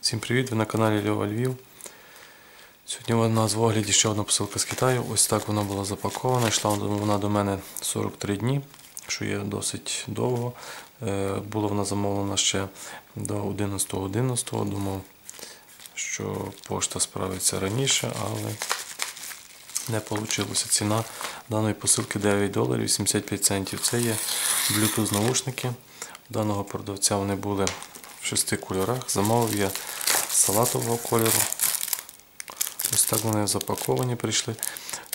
Всім привіт! Ви на каналі Льова Львів. Сьогодні у нас в огляді ще одна посилка з Китаю. Ось так вона була запакована. Йшла вона до мене 43 дні, що є досить довго. Е, Була вона замовлена ще до 11.11. Думав, що пошта справиться раніше, але не вийшло. Ціна даної посилки 9 доларів 75 центів. Це є Bluetooth наушники. У Даного продавця вони були в шести кольорах. Замовив я салатового кольору. Ось так вони запаковані прийшли.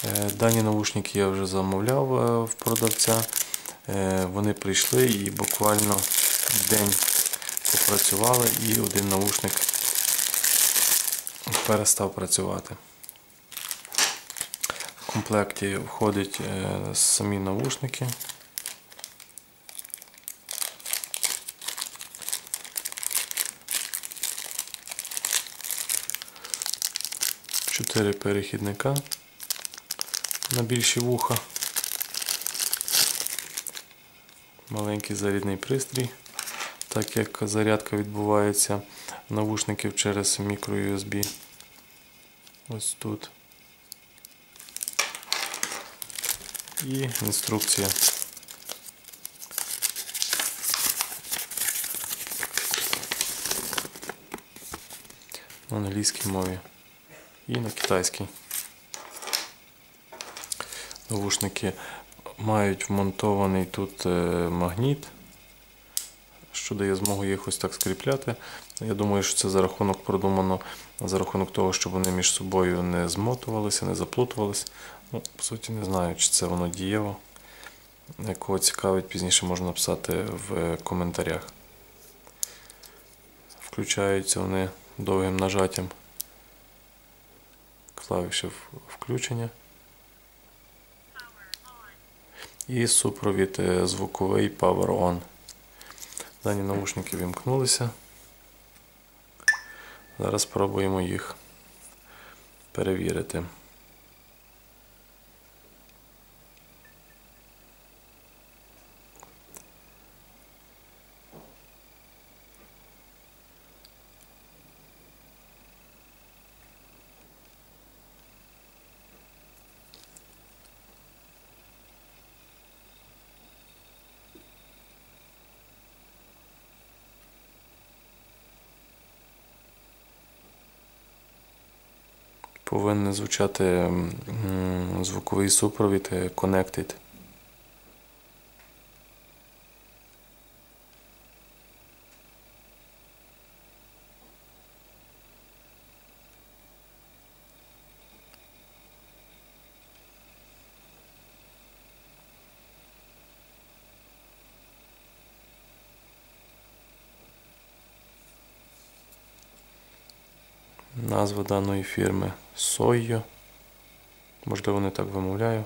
Е, дані наушники я вже замовляв е, в продавця. Е, вони прийшли і буквально день попрацювали і один наушник перестав працювати. В комплекті входять самі наушники. 4 перехідника на більші вуха, маленький зарядний пристрій, так як зарядка відбувається навушників через мікро-USB. Ось тут. І інструкція. На англійській мові і на китайській. Навушники мають вмонтований тут магніт, що дає змогу їх ось так скріпляти. Я думаю, що це за рахунок продумано, за рахунок того, щоб вони між собою не змотувалися, не заплутувалися. Ну, По суті, не знаю, чи це воно дієво. Кого цікавить, пізніше можна написати в коментарях. Включаються вони довгим нажаттям клавіші включення. І супровід звуковий Power On. Дані наушники вімкнулися. Зараз спробуємо їх перевірити. Повинен звучати звуковий супровід Connected. Назва даної фірми Сойо. Можливо, не так вимовляю.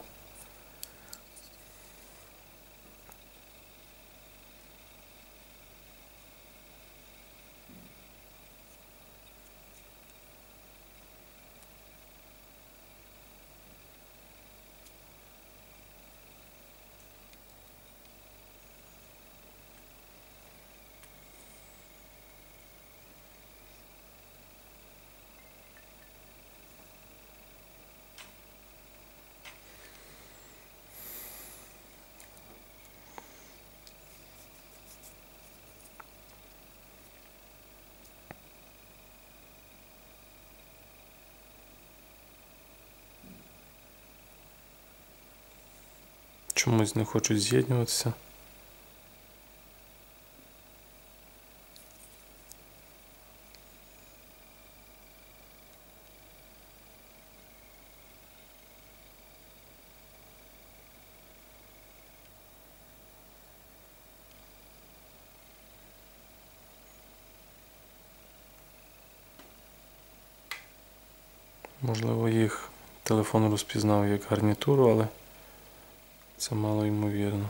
Чомусь не хочуть з'єднуватися. Можливо, їх телефон розпізнав як гарнітуру, але це мало ймовірно.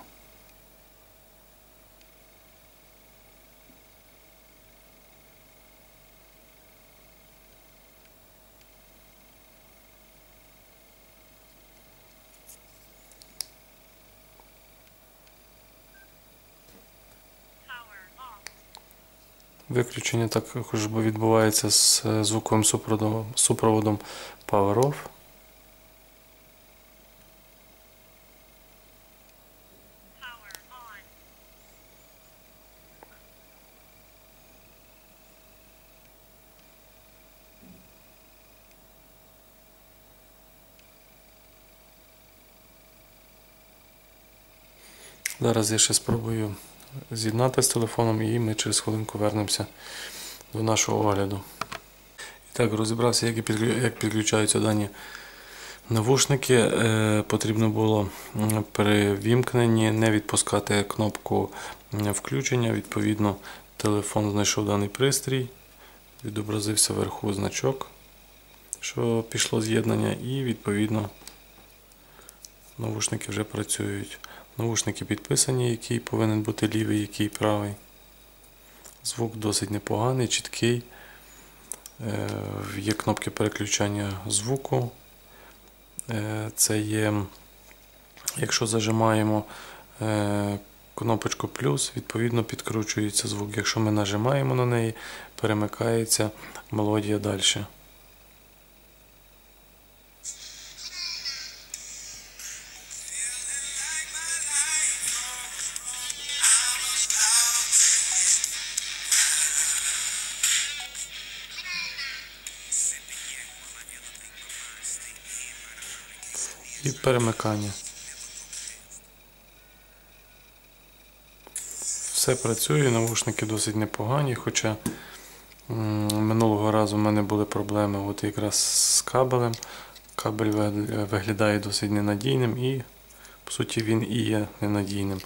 Виключення також відбувається з е, звуковим супроводом, супроводом Power Off. Зараз я ще спробую з'єднати з телефоном і ми через хвилинку вернемося до нашого огляду. І так, розібрався, як, підклю- як підключаються дані навушники. Е, потрібно було при вімкненні не відпускати кнопку включення. Відповідно, телефон знайшов даний пристрій, відобразився вверху значок, що пішло з'єднання, і відповідно навушники вже працюють. Навушники підписані, який повинен бути лівий, який правий. Звук досить непоганий, чіткий. Е, Є кнопки переключання звуку. Е, Це є, якщо зажимаємо е, кнопочку плюс, відповідно підкручується звук. Якщо ми нажимаємо на неї, перемикається мелодія далі. І перемикання. Все працює, навушники досить непогані, хоча минулого разу в мене були проблеми от якраз з кабелем. Кабель виглядає досить ненадійним і, по суті, він і є ненадійним.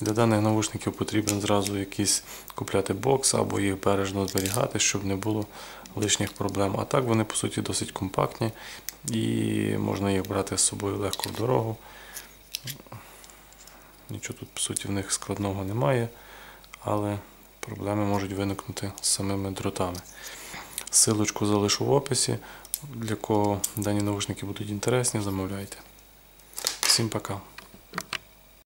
Для даних навушників потрібно зразу якийсь купляти бокс або їх бережно зберігати, щоб не було лишніх проблем. А так вони по суті досить компактні і можна їх брати з собою легко в дорогу. Нічого тут по суті в них складного немає, але проблеми можуть виникнути з самими дротами. Силочку залишу в описі. Для кого дані наушники будуть інтересні, замовляйте. Всім пока.